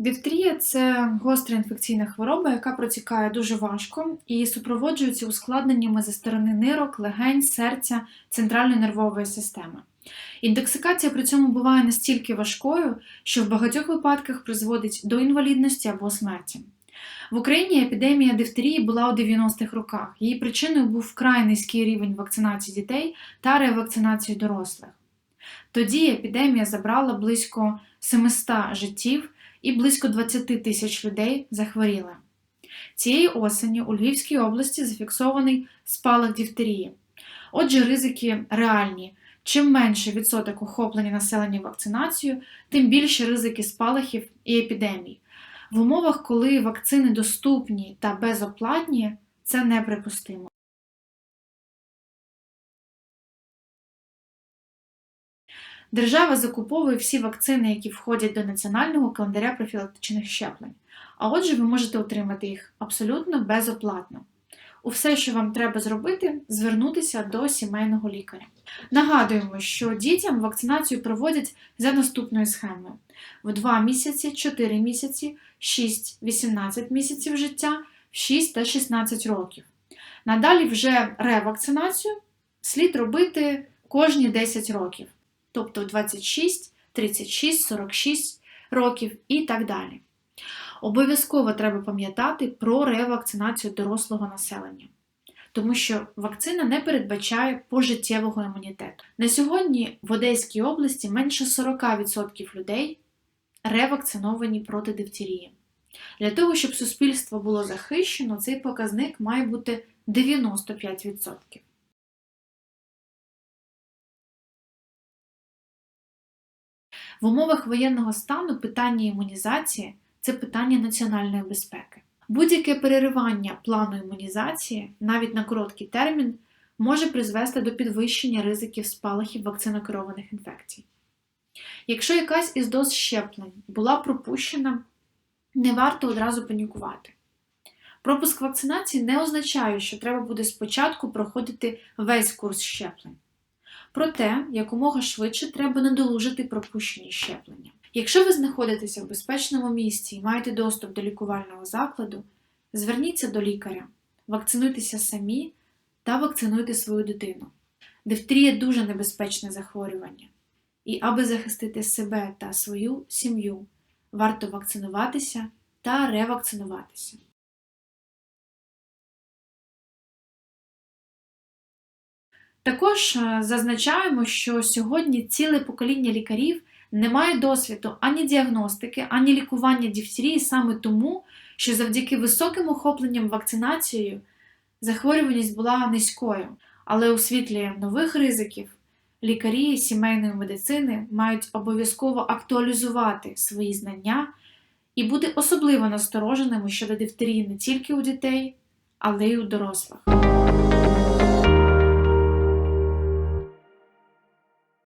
Дифтерія це гостра інфекційна хвороба, яка протікає дуже важко і супроводжується ускладненнями зі сторони нирок, легень, серця, центральної нервової системи. Інтоксикація при цьому буває настільки важкою, що в багатьох випадках призводить до інвалідності або смерті. В Україні епідемія дифтерії була у 90-х роках. Її причиною був вкрай низький рівень вакцинації дітей та ревакцинації дорослих. Тоді епідемія забрала близько 700 життів і близько 20 тисяч людей захворіли. Цієї осені у Львівській області зафіксований спалах дифтерії. Отже, ризики реальні. Чим менше відсоток охоплення населення вакцинацією, тим більше ризики спалахів і епідемій. В умовах, коли вакцини доступні та безоплатні, це неприпустимо. Держава закуповує всі вакцини, які входять до національного календаря профілактичних щеплень. А отже, ви можете отримати їх абсолютно безоплатно. У все, що вам треба зробити, звернутися до сімейного лікаря. Нагадуємо, що дітям вакцинацію проводять за наступною схемою: в 2 місяці, 4 місяці, 6-18 місяців життя, 6 та 16 років. Надалі вже ревакцинацію слід робити кожні 10 років, тобто 26, 36, 46 років і так далі. Обов'язково треба пам'ятати про ревакцинацію дорослого населення, тому що вакцина не передбачає пожиттєвого імунітету. На сьогодні в Одеській області менше 40% людей ревакциновані проти дифтерії. Для того, щоб суспільство було захищено, цей показник має бути 95%. В умовах воєнного стану питання імунізації це питання національної безпеки. Будь-яке переривання плану імунізації, навіть на короткий термін, може призвести до підвищення ризиків спалахів вакцинокерованих інфекцій. Якщо якась із доз щеплень була пропущена, не варто одразу панікувати. Пропуск вакцинації не означає, що треба буде спочатку проходити весь курс щеплень. Проте, якомога швидше треба надолужити пропущені щеплення. Якщо ви знаходитеся в безпечному місці і маєте доступ до лікувального закладу, зверніться до лікаря, вакцинуйтеся самі та вакцинуйте свою дитину. Дифтерія дуже небезпечне захворювання, і аби захистити себе та свою сім'ю, варто вакцинуватися та ревакцинуватися. Також е, зазначаємо, що сьогодні ціле покоління лікарів не має досвіду ані діагностики, ані лікування дифтерії саме тому, що завдяки високим охопленням вакцинацією захворюваність була низькою. Але у світлі нових ризиків лікарі сімейної медицини мають обов'язково актуалізувати свої знання і бути особливо настороженими щодо дифтерії не тільки у дітей, але й у дорослих.